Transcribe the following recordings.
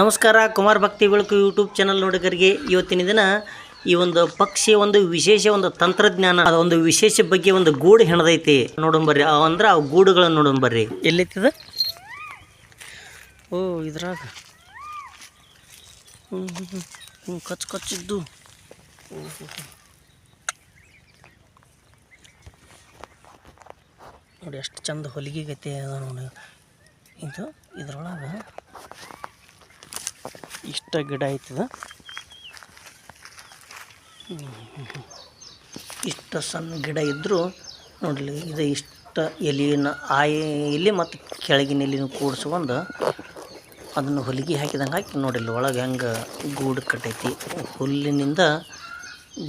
ನಮಸ್ಕಾರ, ಕುಮಾರ್ ಭಕ್ತಿ ಬೆಳಕು ಯೂಟ್ಯೂಬ್ ಚಾನಲ್ ನೋಡಿಗರಿಗೆ. ಇವತ್ತಿನ ದಿನ ಈ ಒಂದು ಪಕ್ಷಿಯ ಒಂದು ವಿಶೇಷ ಒಂದು ತಂತ್ರಜ್ಞಾನ, ಅದ ಒಂದು ವಿಶೇಷ ಬಗ್ಗೆ ಒಂದು ಗೂಡು ಹೆಣದೈತಿ. ನೋಡೋಣ ಬರ್ರಿ. ಅವ ಅಂದ್ರೆ ಆ ಗೂಡುಗಳನ್ನು ನೋಡೋಣ ಬರ್ರಿ. ಎಲ್ಲೈತಿದ ಓ, ಇದ್ರಾಗ. ಹ್ಞೂ ಕಚ್ ಕಚ್ಚಿದ್ದು. ನೋಡಿ, ಎಷ್ಟು ಚಂದ ಹೊಲಿಗೆ ಗತಿ ಅದ ನೋಡಿ. ಇದು ಇದ್ರೊಳಗೆ ಇಷ್ಟ ಗಿಡ ಆಯ್ತದ ಇಷ್ಟ ಸಣ್ಣ ಗಿಡ ಇದ್ದರೂ ನೋಡಲಿ ಇದು ಇಷ್ಟ ಎಲೆಯನ್ನು ಆ ಎಲೆ ಮತ್ತು ಕೆಳಗಿನ ಎಲೆನ ಕೂಡಿಸ್ಕೊಂಡು ಅದನ್ನು ಹೊಲಿಗೆ ಹಾಕಿದಂಗೆ ಹಾಕಿ ನೋಡಿಲ್ಲ ಒಳಗೆ ಹೆಂಗೆ ಗೂಡು ಕಟ್ಟೈತಿ ಹುಲ್ಲಿನಿಂದ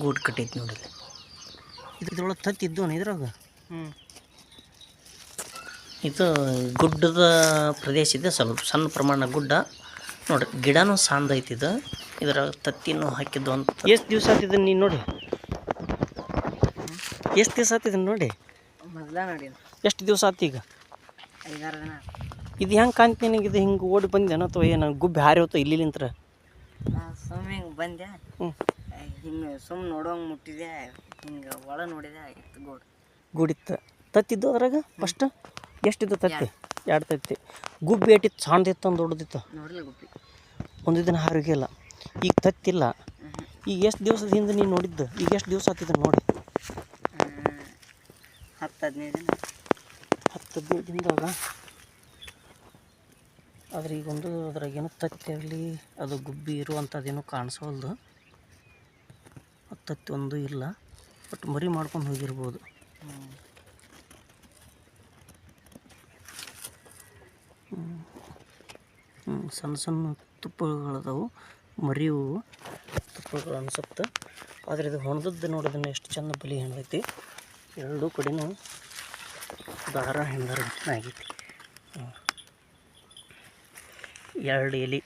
ಗೂಡು ಕಟ್ಟೈತಿ ನೋಡಿಲ್ಲ ಇದ್ರೊಳಗೆ ತತ್ತಿದ್ದು ಇದ್ರಾಗ? ಹ್ಞೂ ಇದು ಗುಡ್ಡದ ಪ್ರದೇಶ ಇದೆ ಸ್ವಲ್ಪ ಸಣ್ಣ ಪ್ರಮಾಣ ಗುಡ್ಡ. ನೋಡ್ರಿ ಗಿಡನೂ ಸಾಂದ ಐತಿ ಇದು. ಇದರ ತತ್ತಿನೂ ಹಾಕಿದ್ದು ಅಂತ. ಎಷ್ಟು ದಿವಸ ಆತಿದ ನೀನು ನೋಡಿ? ಎಷ್ಟು ದಿವಸ ಆತಿದ ನೋಡಿ? ಮೊದ್ಲ ನೋಡಿನ ಎಷ್ಟು ದಿವಸ ಆತು ಈಗ? ಇದು ಹೆಂಗೆ ಕಾಣ್ತೀನಿ ನಿನಗೆ? ಇದು ಹಿಂಗೆ ಓಡಿ ಬಂದೇನೋ ಅಥವಾ ಏನು? ಗುಬ್ಬಿ ಹಾರಿ ಹೋತ ಇಲ್ಲಿಂತ್ರ ಆ ಸುಮ್ಮನೆ ಹಿಂಗೆ ಬಂದೆ. ಹಿಂಗೆ ಸುಮ್ಮನೆ ನೋಡೋಂಗೆ ಮುಟ್ಟಿದೆ. ಹಿಂಗೆ ಒಳ ನೋಡಿದೆ ಆಗಿತ್ತು ಗೋಡ್. ಗೂಡಿತ್ತು. ತತ್ತಿದ್ದು ಅದ್ರಾಗ ಫಸ್ಟ್ ಎಷ್ಟಿದ್ದು ತತ್ತಿ? ಎರಡು ತತ್ತಿ ಗುಬ್ಬಿ ಏಟಿತ್ತು ಸಣ್ಣದಿತ್ತು ಒಂದು ದೊಡ್ಡದಿತ್ತು ಒಂದು ದಿನ ಹಾರಿಗೆಲ್ಲ ಈಗ ತತ್ತಿಲ್ಲ. ಈಗ ಎಷ್ಟು ದಿವಸದ ಹಿಂದೆ ನೀನು ನೋಡಿದ್ದು? ಈಗ ಎಷ್ಟು ದಿವಸ ಆತಿದ್ದು ನೋಡಿ. ಹತ್ತು ಹದಿನೈದು ದಿನ. ಹತ್ತು ಹದಿನೈದು ದಿನದಾಗ ಆದ್ರೆ ಈಗೊಂದು ಅದ್ರಾಗ ಏನೋ ತತ್ತಿ ಆಗಲಿ ಅದು ಗುಬ್ಬಿ ಇರುವಂಥದ್ದೇನೋ ಕಾಣಿಸೋಲ್ದು ತತ್ತಿ ಒಂದು ಇಲ್ಲ. ಬಟ್ ಮರಿ ಮಾಡ್ಕೊಂಡು ಹೋಗಿರ್ಬೋದು. ಸಣ್ಣ ಸಣ್ಣ ತುಪ್ಪಗಳದಾವು, ಮರಿವು ತುಪ್ಪಗಳು ಅನ್ಸುತ್ತೆ. ಆದರೆ ಇದು ಹೊಣದದ್ದು ನೋಡಿದ್ರೆ ಎಷ್ಟು ಚಂದ ಬಲಿ ಹೆಣ್ದೈತಿ. ಎರಡೂ ಕಡೆನೂ ದಾರ ಹೆಂಡರ ಆಗೈತಿ. ಎರಡು ಎಲೆ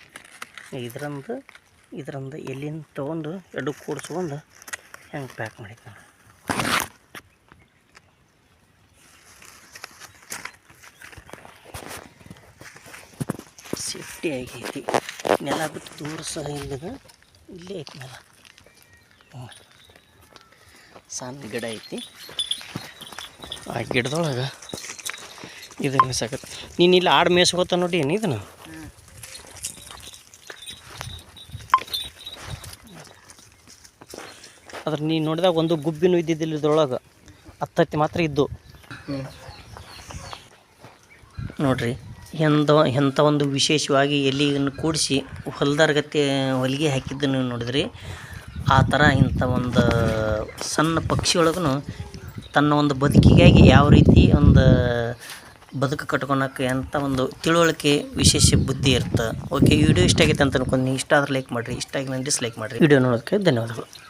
ಇದರಂದು ಇದರಂದು ಎಲೆನ ತೊಗೊಂಡು ಎರಡು ಕೂಡಿಸ್ಕೊಂಡು ಹೆಂಗೆ ಪ್ಯಾಕ್ ಮಾಡಿದ್ದೆ ಸೇಫ್ಟಿ ಆಗೈತಿ ನೆಲ ಬಿಟ್ಟು ದೂರ ಸಹ ಇಲ್ಲದ ಇಲ್ಲೇ ಐತಿ ನೆಲ. ಸಣ್ಣ ಗಿಡ ಐತಿ. ಆ ಗಿಡದೊಳಗೆ ಇದು ಮೇಸಾಕತ್ತೆ ನೀನು ಇಲ್ಲಿ ಆಡು ಮೇಯಿಸ್ಕೋತ ನೋಡಿ ಏನು ಇದನ್ನು? ಆದ್ರೆ ಅದ್ರ ನೀನು ನೋಡಿದಾಗ ಒಂದು ಗುಬ್ಬಿನೂ ಇದ್ದಿದ್ದಿಲ್ಲ ಇದ್ರೊಳಗೆ. ಹತ್ತತ್ತಿ ಮಾತ್ರ ಇದ್ದು. ನೋಡ್ರಿ. ಎಂಥ ಎಂಥ ಒಂದು ವಿಶೇಷವಾಗಿ ಎಲೆಯನ್ನು ಕೂಡಿಸಿ ಹೊಲ್ದಾರ್ಗತ್ತೆ ಹೊಲಿಗೆ ಹಾಕಿದ್ದನ್ನು ನೋಡಿದ್ರಿ. ಆ ಥರ ಇಂಥ ಒಂದು ಸಣ್ಣ ಪಕ್ಷಿಯೊಳಗೂ ತನ್ನ ಒಂದು ಬದುಕಿಗಾಗಿ ಯಾವ ರೀತಿ ಒಂದು ಬದುಕು ಕಟ್ಕೊಳಕ್ಕೆ ಎಂಥ ಒಂದು ತಿಳುವಳಿಕೆ ವಿಶೇಷ ಬುದ್ಧಿ ಇರುತ್ತೆ ಓಕೆ ವಿಡಿಯೋ ಇಷ್ಟ ಆಗೈತೆ ಅಂತ ಅನ್ಕೊಂಡು, ಇಷ್ಟ ಆದ್ರೆ ಲೈಕ್ ಮಾಡಿರಿ, ಇಷ್ಟ ಆಗಿ ಡಿಸ್ಲೈಕ್ ಮಾಡಿರಿ. ವಿಡಿಯೋ ನೋಡೋದಕ್ಕೆ ಧನ್ಯವಾದಗಳು.